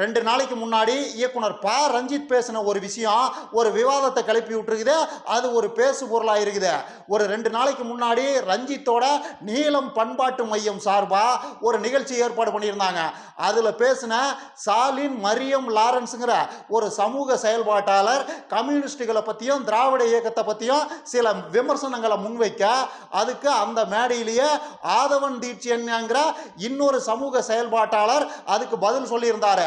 ரெண்டு நாளைக்கு முன்னாடி இயக்குனர் ப. ரஞ்சித் பேசின ஒரு விஷயம் ஒரு விவாதத்தை கிளப்பி விட்டுருக்குது அது ஒரு பேசு பொருளாக இருக்குது. ஒரு ரெண்டு நாளைக்கு முன்னாடி ரஞ்சித்தோட நீலம் பண்பாட்டு மையம் சார்பாக ஒரு நிகழ்ச்சி ஏற்பாடு பண்ணியிருந்தாங்க. அதில் பேசின சாலின் மரியம் லாரன்ஸுங்கிற ஒரு சமூக செயல்பாட்டாளர் கம்யூனிஸ்டுகளை பற்றியும் திராவிட இயக்கத்தை பற்றியும் சில விமர்சனங்களை முன்வைக்க அதுக்கு அந்த மேடையிலேயே ஆதவன் தீட்சியன்ங்கிற இன்னொரு சமூக செயல்பாட்டாளர் அதுக்கு பதில் சொல்லியிருந்தார்.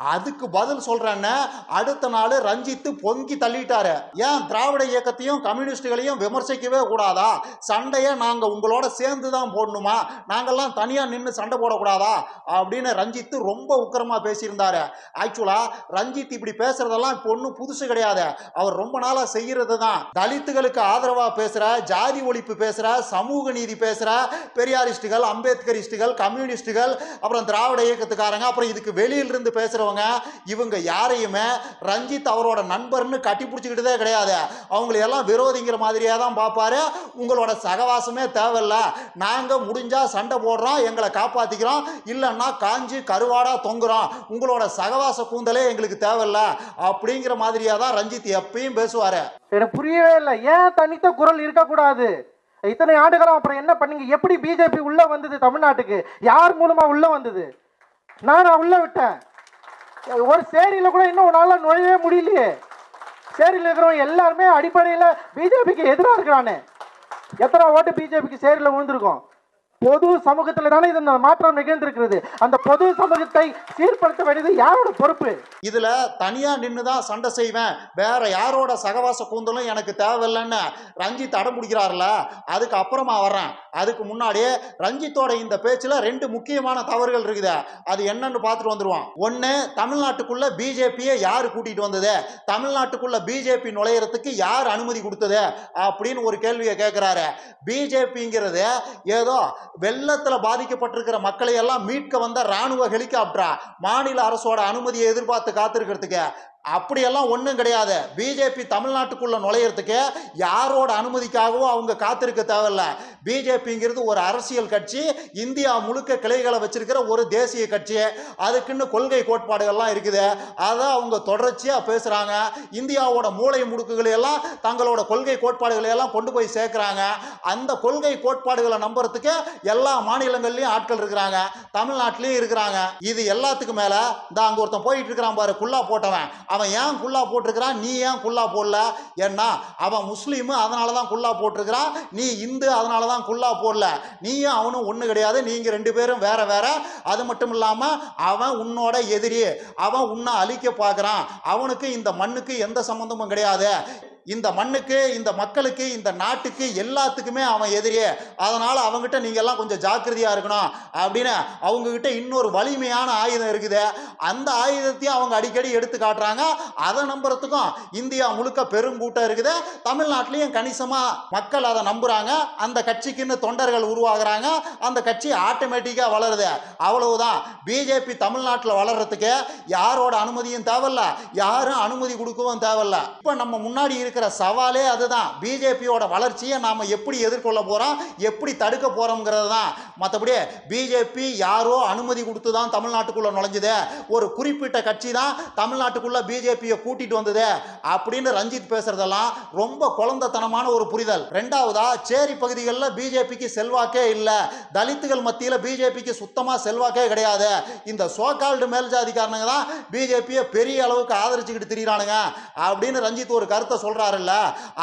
அதுக்கு பதில் சொல்றேன்னா அடுத்த நாள் ரஞ்சித்து பொங்கி தள்ளிட்டாரு. ஏன் திராவிட இயக்கத்தையும் கம்யூனிஸ்டுகளையும் விமர்சிக்கவே கூடாதா? சண்டையை நாங்கள் உங்களோட சேர்ந்து தான் போடணுமா? நாங்கள்லாம் தனியாக நின்று சண்டை போடக்கூடாதா? அப்படின்னு ரஞ்சித்து ரொம்ப உக்கிரமா பேசியிருந்தாரு. ஆக்சுவலாக ரஞ்சித் இப்படி பேசுறதெல்லாம் இப்போ ஒன்றும் புதுசு கிடையாது. அவர் ரொம்ப நாளாக செய்கிறது தான் தலித்துகளுக்கு ஆதரவாக பேசுகிற ஜாதி ஒழிப்பு பேசுகிற சமூக நீதி பேசுகிற பெரியாரிஸ்டுகள் அம்பேத்கரிஸ்டுகள் கம்யூனிஸ்டுகள் அப்புறம் திராவிட இயக்கத்துக்காரங்க அப்புறம் இதுக்கு வெளியிலிருந்து இருக்கிறவங்க இவங்க யாரையுமே ரஞ்சித் அவரோட நண்பர்னு கட்டி பிடிச்சிக்கிட்டதே கிடையாது. அவங்களை எல்லாம் விரோதிங்கிற மாதிரியே தான் பார்ப்பாரு. உங்களோட சகவாசமே தேவையில்ல. நாங்கள் முடிஞ்சா சண்டை போடுறோம் எங்களை காப்பாத்திக்கிறோம். இல்லைன்னா காஞ்சி கருவாடா தொங்குறோம். உங்களோட சகவாச கூந்தலே எங்களுக்கு தேவையில்ல. அப்படிங்கிற மாதிரியா தான் ரஞ்சித் எப்பயும் பேசுவாரு. எனக்கு புரியவே இல்லை. ஏன் தனித்த குரல் இருக்கக்கூடாது? இத்தனை ஆண்டுகளும் அப்புறம் என்ன பண்ணீங்க? எப்படி பிஜேபி உள்ள வந்தது தமிழ்நாட்டுக்கு? யார் மூலமா உள்ள வந்தது? நான் உள்ள விட்டேன். ஒரு சேரியில கூட இன்னும் நாளா நுழையவே முடியலையே. சேரியில் இருக்கிறவங்க எல்லாருமே அடிப்படையில் பிஜேபிக்கு எதிராக இருக்கிறானே. எத்தனை ஓட்டு பிஜேபிக்கு சேரியில் விழுந்திருக்கோம்? பொது சமூகத்தில் தானே இது மாற்றம் நிகழ்ந்திருக்கிறது. அந்த பொது சமூகத்தை சீர்படுத்த வேண்டியது யாரோட பொறுப்பு? இதுல தனியா நின்று தான் சண்டை செய்வேன். வேற யாரோட சகவாச கூந்தலும் எனக்கு தேவையில்லைன்னு ரஞ்சித் அடம் பிடிக்கிறாருல அதுக்கு அப்புறமா வர்றேன். அதுக்கு முன்னாடியே ரஞ்சித்தோட இந்த பேச்சுல ரெண்டு முக்கியமான தவறுகள் இருக்குது. அது என்னன்னு பார்த்துட்டு வந்துடுவோம் ஒன்று தமிழ்நாட்டுக்குள்ள பிஜேபியை யார் கூட்டிட்டு வந்தது? தமிழ்நாட்டுக்குள்ள பிஜேபி நுழையிறதுக்கு யார் அனுமதி கொடுத்தது? அப்படின்னு ஒரு கேள்வியை கேட்குறாரு பிஜேபிங்கிறது ஏதோ வெள்ளத்தில் பாதிக்கப்பட்டிருக்கிற மக்களை எல்லாம் மீட்க வந்த ராணுவ ஹெலிகாப்டரா? மாநில அரசோட அனுமதியை எதிர்பார்த்து காத்திருக்கிறதுக்கு அப்படியெல்லாம் ஒன்றும் கிடையாது. பிஜேபி தமிழ்நாட்டுக்குள்ளே நுழையிறதுக்கு யாரோட அனுமதிக்காகவோ அவங்க காத்திருக்க தேவையில்ல. பிஜேபிங்கிறது ஒரு அரசியல் கட்சி இந்தியா முழுக்க கிளைகளை வச்சிருக்கிற ஒரு தேசிய கட்சி. அதுக்குன்னு கொள்கை கோட்பாடுகள்லாம் இருக்குது. அதை அவங்க தொடர்ச்சியாக பேசுகிறாங்க இந்தியாவோட மூளை முடுக்குகளை எல்லாம் தங்களோட கொள்கை கோட்பாடுகளை எல்லாம் கொண்டு போய் சேர்க்குறாங்க. அந்த கொள்கை கோட்பாடுகளை நம்புறதுக்கு எல்லா மாநிலங்கள்லேயும் ஆட்கள் இருக்கிறாங்க. தமிழ்நாட்டிலையும் இருக்கிறாங்க. இது எல்லாத்துக்கும் மேலே இந்த அங்கே ஒருத்தன் போயிட்டு இருக்கிறான் பாரு குல்லா போட்டவன். அவன் ஏன் குல்லா போட்டிருக்கிறான்? நீ ஏன் குல்லா போடல? ஏன்னா அவன் முஸ்லீமு அதனால தான் குல்லா போட்டிருக்கிறான். நீ இந்து அதனால தான் குல்லா போடல. நீயும் அவனும் ஒன்று கிடையாது. நீங்கள் ரெண்டு பேரும் வேற வேற. அது மட்டும் இல்லாமல் அவன் உன்னோட எதிரி. அவன் உன்னை அழிக்க பார்க்குறான். அவனுக்கு இந்த மண்ணுக்கு எந்த சம்மந்தமும் கிடையாது. இந்த மண்ணுக்கு இந்த மக்களுக்கு இந்த நாட்டுக்கு எல்லாத்துக்குமே அவன் எதிரியே. அதனால் அவங்ககிட்ட நீங்கள் எல்லாம் கொஞ்சம் ஜாக்கிரதையாக இருக்கணும் அப்படின்னு அவங்கக்கிட்ட இன்னொரு வலிமையான ஆயுதம் இருக்குது. அந்த ஆயுதத்தையும் அவங்க அடிக்கடி எடுத்து காட்டுறாங்க. அதை நம்புறதுக்கும் இந்தியா முழுக்க பெருங்கூட்டம் இருக்குது. தமிழ்நாட்டிலையும் கணிசமாக மக்கள் அதை நம்புகிறாங்க அந்த கட்சிக்குன்னு தொண்டர்கள் உருவாகுறாங்க. அந்த கட்சி ஆட்டோமேட்டிக்காக வளருது. அவ்வளவுதான். பிஜேபி தமிழ்நாட்டில் வளர்கிறதுக்கு யாரோட அனுமதியும் தேவையில்ல. யாரும் அனுமதி கொடுக்கவும் தேவையில்ல. இப்போ நம்ம முன்னாடி இருக்கிற சவாலே அதுதான். பிஜேபியோட வளர்ச்சியை நாம் எப்படி எதிர்கொள்ள போகிறோம் எப்படி தடுக்க போகிறோங்கிறது தான். மற்றபடி பிஜேபி யாரோ அனுமதி கொடுத்து தான் தமிழ்நாட்டுக்குள்ளே நுழைஞ்சது. ஒரு குறிப்பிட்ட கட்சி தான் தமிழ்நாட்டுக்குள்ளே பிஜேபியை கூட்டிட்டு வந்தது அப்படின்னு ரஞ்சித் பேசுறதெல்லாம் ரொம்ப குழந்தைத்தனமான ஒரு புரிதல். ரெண்டாவதா சேரி பகுதிகளில் பிஜேபிக்கு செல்வாக்கே இல்லை. தலித்துகள் மத்தியில் பிஜேபிக்கு சுத்தமாக செல்வாக்கே கிடையாது. இந்த சோகால்டு மேல்ஜாதிக்காரனுங்க தான் பிஜேபியை பெரிய அளவுக்கு ஆதரிச்சுக்கிட்டு திரியிறானுங்க அப்படின்னு ரஞ்சித் ஒரு கருத்தை சொல்கிறாருல்ல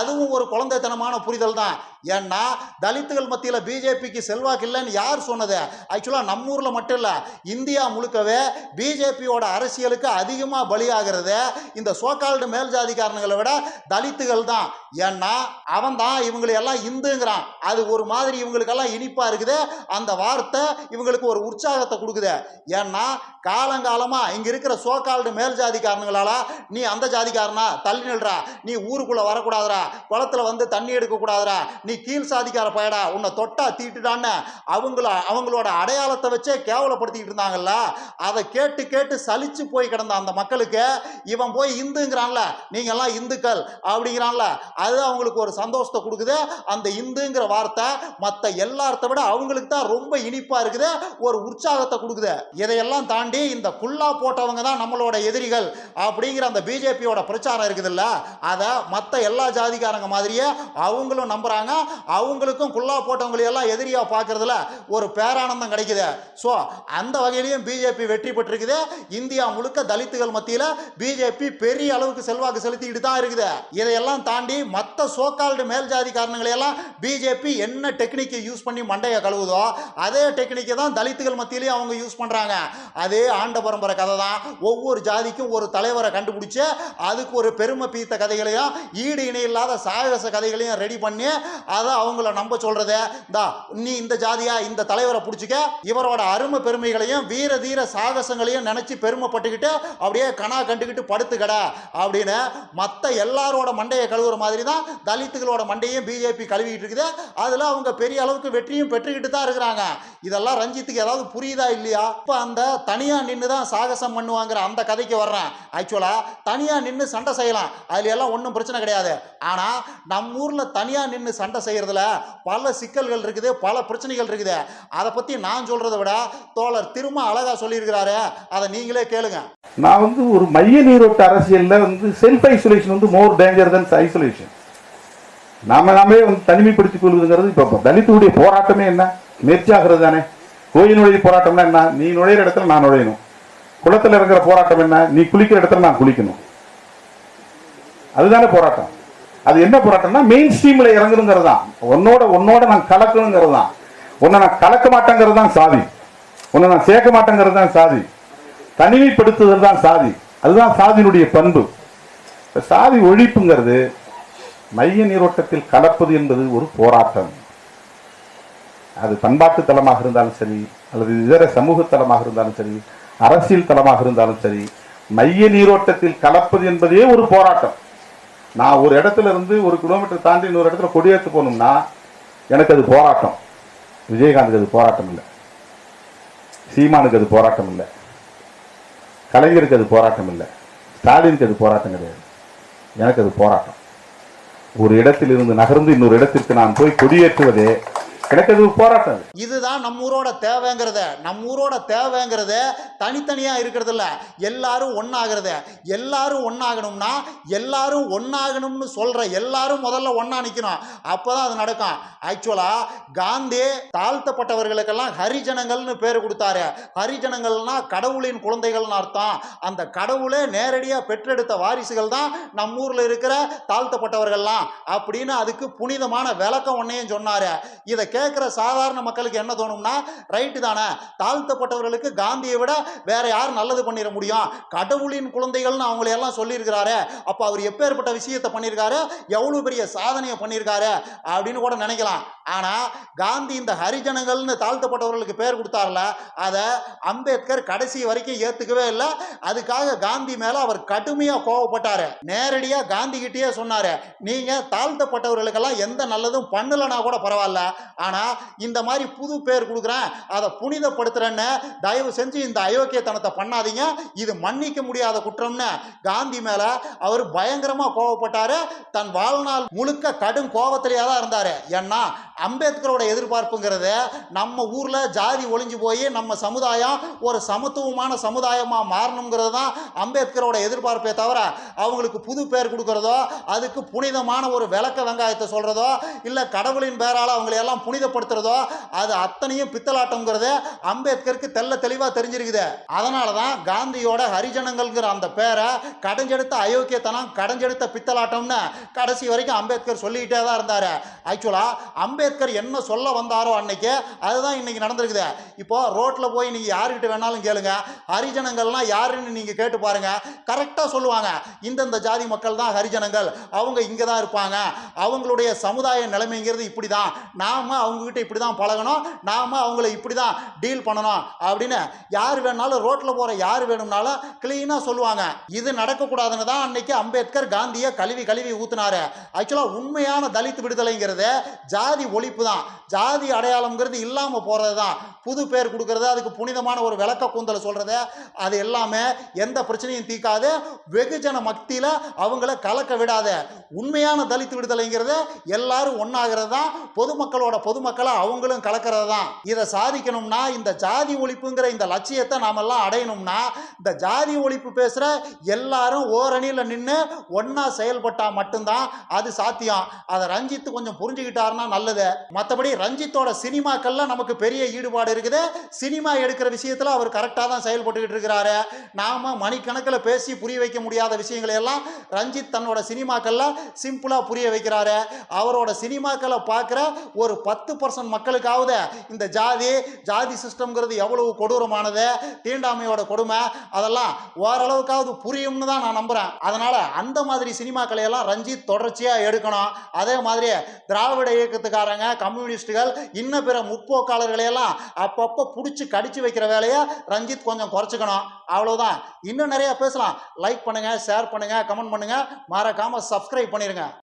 அதுவும் ஒரு குழந்தைத்தனமான புரிதல் தான். ஏன்னா தலித்துகள் மத்தியில் பிஜேபிக்கு செல்வாக்கு இல்லைன்னு யார் சொன்னது? ஆக்சுவலாக நம்ம ஊரில் மட்டும் இல்லை இந்தியா முழுக்கவே பிஜேபியோட அரசியலுக்கு அதிகமாக பலியாகிறது இந்த சோக்கால்டு மேல் ஜாதிக்காரனுங்களை விட தலித்துகள் தான். ஏன்னா அவன் தான் இவங்களை எல்லாம் இந்துங்கிறான். அது ஒரு மாதிரி இவங்களுக்கெல்லாம் இனிப்பாக இருக்குது. அந்த வார்த்தை இவங்களுக்கு ஒரு உற்சாகத்தை கொடுக்குது. ஏன்னா காலங்காலமாக இங்கே இருக்கிற சோக்கால்டு மேல் ஜாதிக்காரனுங்களால நீ அந்த ஜாதிக்காரனா? தள்ளி நில்றா. நீ ஊர் ஊருக்குள்ள வரக்கூடாதுரா குளத்துல வந்து தண்ணி எடுக்கக்கூடாதுரா நீ கீழ் சாதிக்கார பயடா. உன்னை தொட்டா தீட்டுடான்னு அவங்கள அவங்களோட அடையாளத்தை வச்சே கேவலப்படுத்திக்கிட்டு இருந்தாங்கல்ல. அதை கேட்டு கேட்டு சலிச்சு போய் கிடந்த அந்த மக்களுக்கு இவன் போய் இந்துங்கிறான்ல நீங்கெல்லாம் இந்துக்கள் அப்படிங்கிறான்ல அது அவங்களுக்கு ஒரு சந்தோஷத்தை கொடுக்குது. அந்த இந்துங்கிற வார்த்தை மற்ற எல்லாத்த விட அவங்களுக்கு தான் ரொம்ப இனிப்பாக இருக்குது ஒரு உற்சாகத்தை கொடுக்குது. இதையெல்லாம் தாண்டி இந்த குல்லா போட்டவங்க தான் நம்மளோட எதிரிகள் அப்படிங்கிற அந்த பிஜேபியோட பிரச்சாரம் இருக்குதுல்ல அதை மற்ற எல்லா ஜாதிக்காரங்க மாதிரியே அவங்களும் நம்புகிறாங்க அவங்களுக்கும் குல்லா போட்டவங்களையெல்லாம் எதிரியாக பார்க்குறதுல ஒரு பேரானந்தம் கிடைக்குது. ஸோ அந்த வகையிலையும் பிஜேபி வெற்றி பெற்றிருக்குது. இந்தியா முழுக்க தலித்துகள் மத்தியில் பிஜேபி பெரிய அளவுக்கு செல்வாக்கு செலுத்திக்கிட்டு தான் இருக்குது. இதையெல்லாம் தாண்டி மற்ற சோக்கால்டு மேல் ஜாதிக்காரனுங்களையெல்லாம் பிஜேபி என்ன டெக்னிக்கை யூஸ் பண்ணி மண்டையை கழுவுதோ அதே டெக்னிக்கை தான் தலித்துகள் மத்தியிலையும் அவங்க யூஸ் பண்ணுறாங்க அதே ஆண்ட பரம்பரை கதை தான் ஒவ்வொரு ஜாதிக்கும் ஒரு தலைவரை கண்டுபிடிச்சு அதுக்கு ஒரு பெருமை பீத்த கதைகளையும் ஈடு இணை இல்லாத சாகச கதைகளையும் ரெடி பண்ணி அதை அவங்கள நம்ப சொல்றது. இந்தா நீ இந்த ஜாதியா இந்த தலைவரை பிடிச்சிக்க. இவரோட அருமை பெருமைகளையும் வீர தீர சாகசங்களையும் நினைச்சு பெருமைப்பட்டுக்கிட்டு அப்படியே கணா கண்டுக்கிட்டு படுத்துக்கட அப்படின்னு மற்ற எல்லாரோட மண்டையை கழுவுற மாதிரி தான் தலித்துகளோட மண்டையும் பிஜேபி கழுவிட்டு இருக்குது. அதில் அவங்க பெரிய அளவுக்கு வெற்றியும் பெற்றுக்கிட்டு தான் இருக்கிறாங்க. இதெல்லாம் ரஞ்சித்துக்கு ஏதாவது புரியுதா இல்லையா? இப்போ அந்த தனியாக நின்று தான் சாகசம் பண்ணுவாங்கிற அந்த கதைக்கு வர்றேன். ஆக்சுவலாக தனியாக நின்று சண்டை செய்யலாம். அதுல எல்லாம் ஒன்றும் பிரச்சனை கிடையாது. ஆனால் நம்ம ஊரில் தனியாக நின்று சண்டை செய்கிறதுல பல சிக்கல்கள் இருக்குது பல பிரச்சனைகள் இருக்குது. அதை பற்றி நான் சொல்கிறத விட தோழர் திரும்ப அழகாக சொல்லியிருக்கிறாரு. அதை நீங்களே கேளுங்க. நான் வந்து ஒரு மைய நீரோட்ட அரசியலில் வந்து செல்ஃப் ஐசோலேஷன் வந்து மோர் டேஞ்சர் தன் ஐசோலேஷன் நாம நாமே வந்து தனிமைப்படுத்திக் கொள்வதுங்கிறது இப்போ தலித்துடைய போராட்டமே என்ன? முயற்சியாகிறது தானே? கோயில் நுழைய போராட்டம்னா என்ன? நீ நுழையிற இடத்துல நான் நுழையணும். குளத்துல இருக்கிற போராட்டம் என்ன? நீ குளிக்கிற இடத்துல நான் குளிக்கணும். அதுதானே போராட்டம். அது என்ன போராட்டம்னா மெயின் ஸ்ட்ரீமில் இறங்கணுங்கிறது தான் உன்னோட உன்னோட நான் கலக்கணுங்கிறது தான் உன்னை நான் கலக்க மாட்டேங்கிறது தான் சாதி. உன்னை நான் சேர்க்க மாட்டேங்கிறது தான் சாதி. தனிமைப்படுத்துதல் தான் சாதி. அதுதான் சாதியினுடைய பண்பு. சாதி ஒழிப்புங்கிறது மைய நீரோட்டத்தில் கலப்பது என்பது ஒரு போராட்டம். அது பண்பாட்டு தளமாக இருந்தாலும் சரி அல்லது இதர சமூக தளமாக இருந்தாலும் சரி அரசியல் தளமாக இருந்தாலும் சரி மைய நீரோட்டத்தில் கலப்பது என்பதே ஒரு போராட்டம். நான் ஒரு இடத்துல இருந்து ஒரு கிலோமீட்டர் தாண்டி இன்னொரு இடத்துல கொடியேற்ற போகணும்னா எனக்கு அது போராட்டம். விஜயகாந்துக்கு அது போராட்டம் இல்லை. சீமானுக்கு அது போராட்டம் இல்லை. கலைஞருக்கு அது போராட்டம் இல்லை. ஸ்டாலினுக்கு அது போராட்டம் கிடையாது. எனக்கு அது போராட்டம். ஒரு இடத்திலிருந்து நகர்ந்து இன்னொரு இடத்திற்கு நான் போய் கொடியேற்றுவதே எனக்கு போராட்டம். இதுதான் நம்ம ஊரோட தேவைங்கிறத நம்ம ஊரோட தேவைங்கிறத தனித்தனியாக இருக்கிறது இல்ல எல்லாரும் ஒன்றாகிறத எல்லாரும் ஒன்றாகணும்னா எல்லாரும் ஒன்றாகணும்னு சொல்கிற எல்லாரும் முதல்ல ஒன்றா நிற்கணும் அப்போ தான் அது நடக்கும். ஆக்சுவலாக காந்தி தாழ்த்தப்பட்டவர்களுக்கெல்லாம் ஹரிஜனங்கள்னு பேர் கொடுத்தாரு. ஹரிஜனங்கள்னா கடவுளின் குழந்தைகள்னு அர்த்தம். அந்த கடவுளே நேரடியாக பெற்றெடுத்த வாரிசுகள் தான் நம்ம ஊரில் இருக்கிற தாழ்த்தப்பட்டவர்கள்லாம். அப்படின்னு அதுக்கு புனிதமான விளக்கம் ஒன்றையும் சொன்னார். இதை கேட்குற சாதாரண மக்களுக்கு என்ன தோணும்னா ரைட்டு தானே? தாழ்த்தப்பட்டவர்களுக்கு காந்தியை விட வேற யார் நல்லது பண்ணிட முடியும்? கடவுளின் குழந்தைகள்னு அவங்களையெல்லாம் சொல்லியிருக்கிறாரு. அப்போ அவர் எப்பேற்பட்ட விஷயத்தை பண்ணியிருக்காரு? எவ்வளோ பெரிய சாதனையை பண்ணியிருக்காரு? அப்படின்னு கூட நினைக்கலாம். ஆனால் காந்தி இந்த ஹரிஜனங்கள்னு தாழ்த்தப்பட்டவர்களுக்கு பேர் கொடுத்தார்ல அதை அம்பேத்கர் கடைசி வரைக்கும் ஏற்றுக்கவே இல்லை. அதுக்காக காந்தி மேலே அவர் கடுமையாக கோவப்பட்டார். நேரடியாக காந்தி கிட்டேயே சொன்னார் நீங்கள் தாழ்த்தப்பட்டவர்களுக்கெல்லாம் எந்த நல்லதும் பண்ணலைன்னா கூட பரவாயில்ல. ஆனால் இந்த மாதிரி புது பேர் கொடுக்குறேன் அதை புனிதப்படுத்துறேன்னு தயவு செஞ்சு இந்த அயோக்கியத்தனத்தை பண்ணாதீங்க. இது மன்னிக்க முடியாத குற்றம்னு காந்தி மேலே அவர் பயங்கரமாக கோவப்பட்டார். தன் வாழ்நாள் முழுக்க கடும் கோபத்திலேயே தான் இருந்தார். ஏன்னா அம்பேத்கரோட எதிர்பார்ப்புங்கிறது நம்ம ஊரில் ஜாதி ஒளிஞ்சு போய் நம்ம சமுதாயம் ஒரு சமத்துவமான சமுதாயமாக மாறணுங்கிறது தான் அம்பேத்கரோட எதிர்பார்ப்பே தவிர அவங்களுக்கு புது பேர் கொடுக்குறதோ அதுக்கு புனிதமான ஒரு விளக்க வெங்காயத்தை சொல்கிறதோ இல்லை கடவுளின் பேரால் அவங்களையெல்லாம் புனிதப்படுத்துறதோ அது அத்தனையும் பித்தலாட்டங்கிறது அம்பேத்கருக்கு தெள்ள தெளிவாக தெரிஞ்சிருக்குது. அதனால தான் காந்தியோட ஹரிஜனங்கள்ங்கிற அந்த பேரை கடைஞ்செடுத்த அயோக்கியத்தனம் கடைஞ்செடுத்த பித்தலாட்டம்னு கடைசி வரைக்கும் அம்பேத்கர் சொல்லிக்கிட்டே தான் இருந்தார். ஆக்சுவலாக அம்பே அம்பேத்கர் என்ன சொல்ல வந்தாரோ அன்னைக்கு அதுதான் இன்னைக்கு நடந்திருக்குது. இப்போ ரோட்டில் போய் நீங்க யார்கிட்ட வேணாலும் கேளுங்க. ஹரிஜனங்கள்லாம் யாருன்னு நீங்க கேட்டு பாருங்க. கரெக்டாக சொல்லுவாங்க. இந்தந்த ஜாதி மக்கள் தான் ஹரிஜனங்கள். அவங்க இங்கே தான் இருப்பாங்க. அவங்களுடைய சமுதாய நிலைமைங்கிறது இப்படி தான் நாம அவங்கக்கிட்ட இப்படி தான் பழகணும். நாம அவங்கள இப்படி தான் டீல் பண்ணணும். அப்படின்னு யார் வேணாலும் ரோட்டில் போகிற யார் வேணும்னாலும் க்ளீனாக சொல்லுவாங்க. இது நடக்கக்கூடாதுன்னு தான் அன்னைக்கு அம்பேத்கர் காந்தியை கழுவி கழுவி ஊத்துனாரு. ஆக்சுவலாக உண்மையான தலித் விடுதலைங்கிறது ஜாதி ஒழிப்பு தான் ஜாதி அடையாளம்ங்கிறது இல்லாமல் போகிறது தான் புது பேர் கொடுக்கறது அதுக்கு புனிதமான ஒரு விளக்க கூந்தலை சொல்கிறது அது எல்லாமே எந்த பிரச்சனையும் தீர்க்காது. வெகுஜன மக்தியில் அவங்கள கலக்க விடாத. உண்மையான தலித் விடுதலைங்கிறது எல்லாரும் ஒன்றாகிறது தான் பொதுமக்களோட பொதுமக்களை அவங்களும் கலக்கிறது தான் இதை சாதிக்கணும்னா இந்த ஜாதி ஒழிப்புங்கிற இந்த லட்சியத்தை நாமெல்லாம் அடையணும்னா இந்த ஜாதி ஒழிப்பு பேசுகிற எல்லாரும் ஓரணியில் நின்று ஒன்றா செயல்பட்டால் மட்டும்தான் அது சாத்தியம். அதை ரஞ்சித் கொஞ்சம் புரிஞ்சுக்கிட்டாருன்னா நல்லது. மற்றபடி ரஞ்சித்தோட சினிமாக்கள்ல நமக்கு பெரிய ஈடுபாடு இருக்குது. சினிமா எடுக்கிற விஷயத்தில் அவர் கரெக்டாக தான் செயல்பட்டுக்கிட்டு இருக்கிறாரு. நாம மணிக்கணக்கில் பேசி புரிய வைக்க முடியாத விஷயங்களை எல்லாம் ரஞ்சித் தன்னோட சினிமாக்களில் சிம்பிளாக புரிய வைக்கிறாரு. அவரோட சினிமாக்களை பார்க்குற ஒரு பத்து பர்சன்ட் மக்களுக்காவது இந்த ஜாதி ஜாதி சிஸ்டம்ங்கிறது எவ்வளவு கொடூரமானது தீண்டாமையோட கொடுமை அதெல்லாம் ஓரளவுக்காவது புரியும்னு தான் நான் நம்புகிறேன் அதனால் அந்த மாதிரி சினிமாக்களை எல்லாம் ரஞ்சித் தொடர்ச்சியாக எடுக்கணும். அதே மாதிரி திராவிட இயக்கத்துக்காரங்க கம்யூனிஸ்டுகள் இன்னும் பிற முற்போக்காளர்களை எல்லாம் அப்பப்போ பிடிச்சி கடிச்சு வைக்கிற வேலையை ரஞ்சித் கொஞ்சம் குறைச்சிக்கணும். அவ்வளோதான் இன்னும் நிறைய பேசலாம். லைக் பண்ணுங்கள் ஷேர் பண்ணுங்கள் கமெண்ட் பண்ணுங்கள் மறக்காமல் சப்ஸ்கிரைப் பண்ணிடுங்க